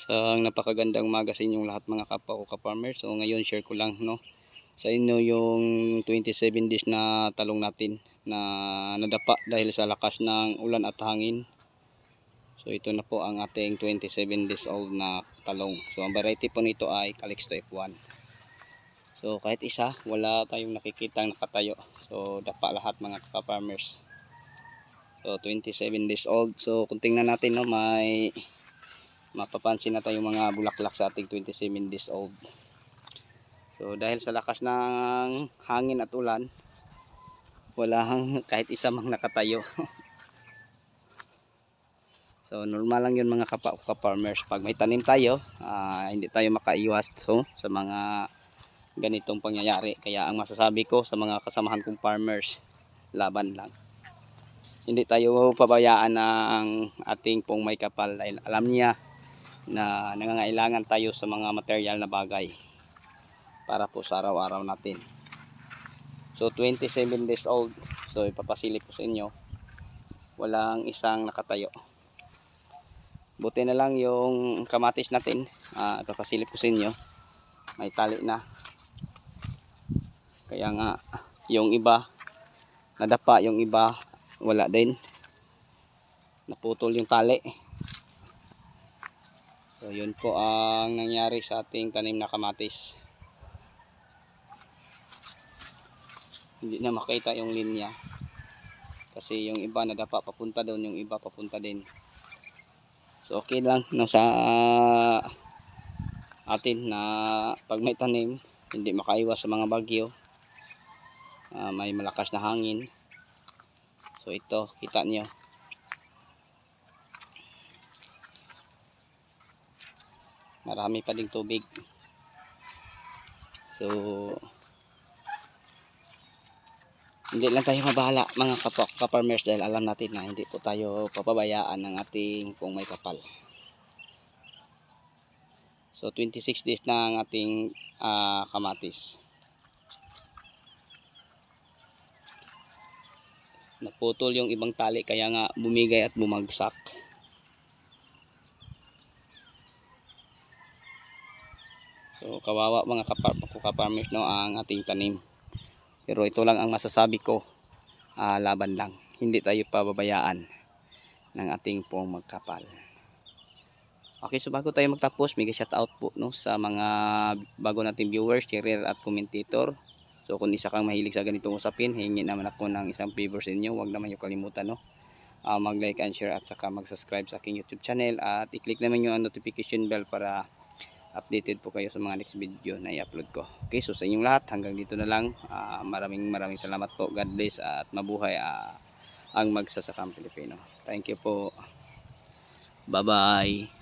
Sa napakagandang umaga sa inyong lahat mga kapwa ko ka-farmer. So ngayon share ko lang no sa inyo yung 27 days na talong natin na nadapa dahil sa lakas ng ulan at hangin. So ito na po ang ating 27 days old na talong. So ang variety po nito ay Calixto F1. So kahit isa, wala tayong nakikitang nakatayo. So dapa lahat mga ka-farmers. So 27 days old. So kung tingnan natin no, may mapapansin na tayong mga bulaklak sa ating 27 days old. So dahil sa lakas ng hangin at ulan, walang kahit isa mang nakatayo. so normal lang yun mga kapa farmers Pag may tanim tayo, ah, hindi tayo makaiwas so, sa mga ganitong pangyayari. Kaya ang masasabi ko sa mga kasamahan kong farmers, laban lang. Hindi tayo pabayaan ng ating pong may kapal dahil alam niya na nangangailangan tayo sa mga material na bagay para po sa araw-araw natin. So 27 days old. So ipapasilip ko sa inyo. Walang isang nakatayo. Buti na lang yung kamatis natin. Uh, ipapasilip ko sa inyo. May tali na. Kaya nga yung iba nadapa, yung iba wala din. Naputol yung tali. So yun po ang nangyari sa ating tanim na kamatis. Hindi na makita yung linya. Kasi yung iba nadapa papunta doon, yung iba papunta din. So okay lang no sa atin na pag may tanim, hindi makaiwas sa mga bagyo. Uh, may malakas na hangin. So ito, kita niyo. Marami pa ding tubig. So hindi lang tayo mabahala mga kapok kaparmers dahil alam natin na hindi po tayo papabayaan ng ating kung may kapal. So 26 days na ang ating uh, kamatis. Naputol yung ibang tali kaya nga bumigay at bumagsak So kawawa mga kaparmers no ang ating tanim. Pero ito lang ang masasabi ko. Uh, laban lang. Hindi tayo pababayaan ng ating pong magkapal. Okay, so bago tayo magtapos, may shout out po no sa mga bago nating viewers, sharer at commentator. So kung isa kang mahilig sa ganitong usapin, hingi naman ako ng isang favor sa inyo. Huwag naman yung kalimutan no. Uh, mag-like and share at saka mag-subscribe sa aking YouTube channel at i-click naman yung notification bell para updated po kayo sa mga next video na i-upload ko. Okay, so sa inyong lahat, hanggang dito na lang. Uh, maraming maraming salamat po. God bless at mabuhay uh, ang magsasakang Pilipino. Thank you po. Bye-bye.